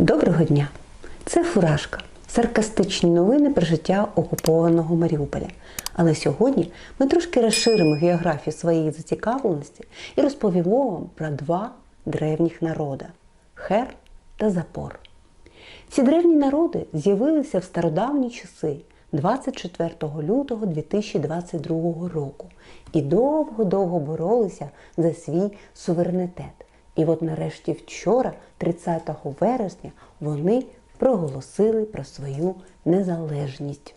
Доброго дня! Це Фуражка. Саркастичні новини про життя окупованого Маріуполя. Але сьогодні ми трошки розширимо географію своєї зацікавленості і розповімо вам про два древніх народи хер та запор. Ці древні народи з'явилися в стародавні часи 24 лютого 2022 року і довго-довго боролися за свій суверенітет. І от нарешті вчора, 30 вересня, вони проголосили про свою незалежність.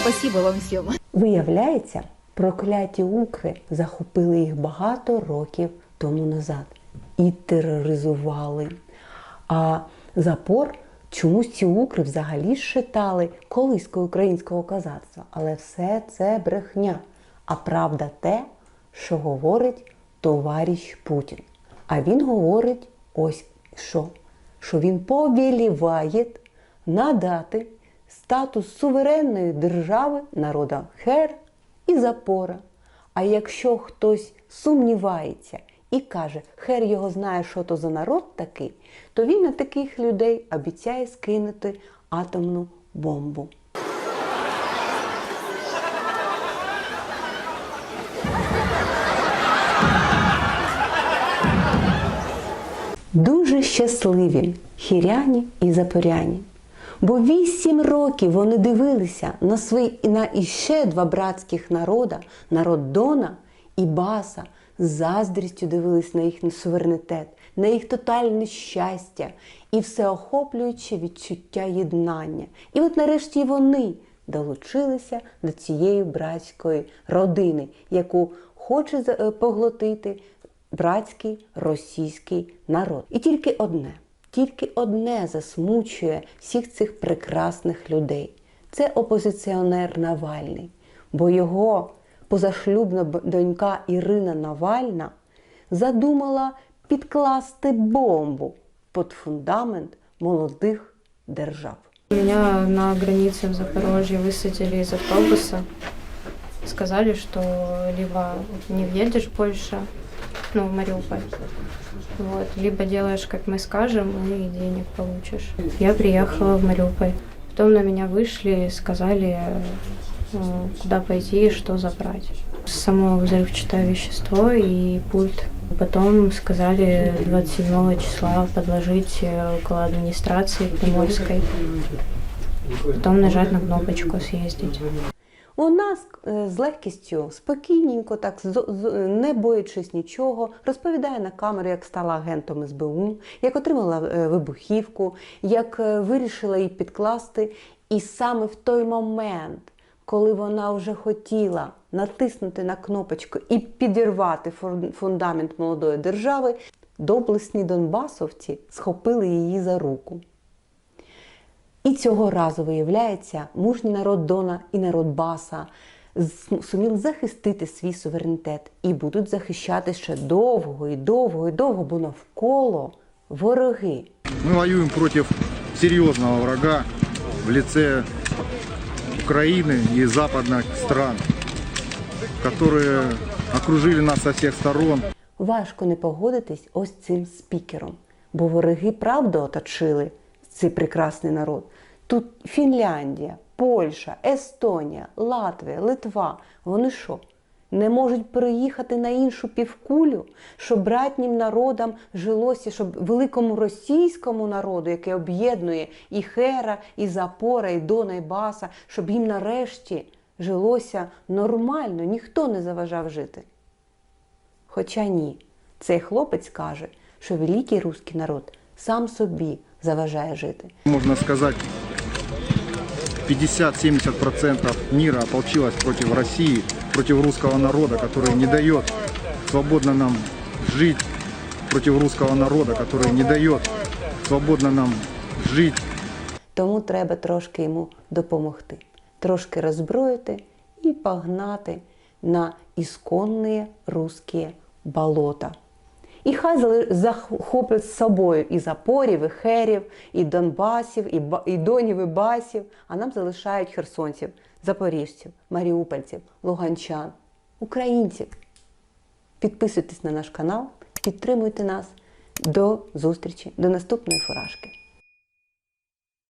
Спасибо вам всем. Виявляється, прокляті укри захопили їх багато років тому назад і тероризували. А запор чомусь ці укри взагалі шитали колискою українського козацтва. Але все це брехня. А правда те, що говорить товариш Путін. А він говорить ось що, що він повеліває надати статус суверенної держави народа Хер і Запора. А якщо хтось сумнівається і каже, хер його знає, що то за народ такий, то він на таких людей обіцяє скинути атомну бомбу. Дуже щасливі хіряні і запоряні. Бо вісім років вони дивилися на свої на іще два братських народа, народ Дона і Баса, заздрістю дивились на їхній суверенітет, на їх тотальне щастя і всеохоплююче відчуття єднання. І от нарешті вони долучилися до цієї братської родини, яку хоче е, поглотити братський російський народ. І тільки одне, тільки одне засмучує всіх цих прекрасних людей. Це опозиціонер Навальний, бо його позашлюбна б- донька Ірина Навальна задумала підкласти бомбу під фундамент молодих держав. Меня на границе в Запорожье высадили из автобуса. Сказали, что либо не въедешь больше, ну, в Мариуполь, вот, либо делаешь, как мы скажем, и денег получишь. Я приехала в Мариуполь. Потом на меня вышли и сказали, э, куда пойти и что забрать. Само взрывчатое вещество и пульт. Потом сказали 27 числа подложить э, около администрации Приморской. Потом нажать на кнопочку съездить. Вона з- е, з легкістю, спокійненько, так з- з- не боячись нічого, розповідає на камеру, як стала агентом СБУ, як отримала е, вибухівку, як е, вирішила її підкласти. І саме в той момент, коли вона вже хотіла натиснути на кнопочку і підірвати фундамент молодої держави, доблесні донбасовці схопили її за руку. І цього разу виявляється, мужній народ Дона і народ Баса сумів захистити свій суверенітет і будуть захищати ще довго і довго і довго, бо навколо вороги. Мы воюем против серьезного врага в лице Украины и западных стран, которые окружили нас со всех сторон. Важко не погодитись ось цим спікером, бо вороги правда оточили цей прекрасний народ. Тут Фінляндія, Польща, Естонія, Латвія, Литва. Вони що? Не можуть переїхати на іншу півкулю, щоб братнім народам жилося, щоб великому російському народу, який об'єднує і Хера, і Запора, і Дона, і Баса, щоб їм нарешті жилося нормально, ніхто не заважав жити. Хоча ні, цей хлопець каже, що великий руський народ сам собі заважає жити. Можно сказать, 50-70% мира ополчилось против России, против русского народа, который не дает свободно нам жить, против русского народа, который не дает свободно нам жить Тому треба трошки йому допомогти, трошки роззброїти і погнати на ісконні русські болота. І хай захоплять з собою і запорів, і херів, і донбасів, і, донів, і басів, а нам залишають херсонців, запоріжців, маріупольців, луганчан, українців. Підписуйтесь на наш канал, підтримуйте нас. До зустрічі, до наступної фуражки.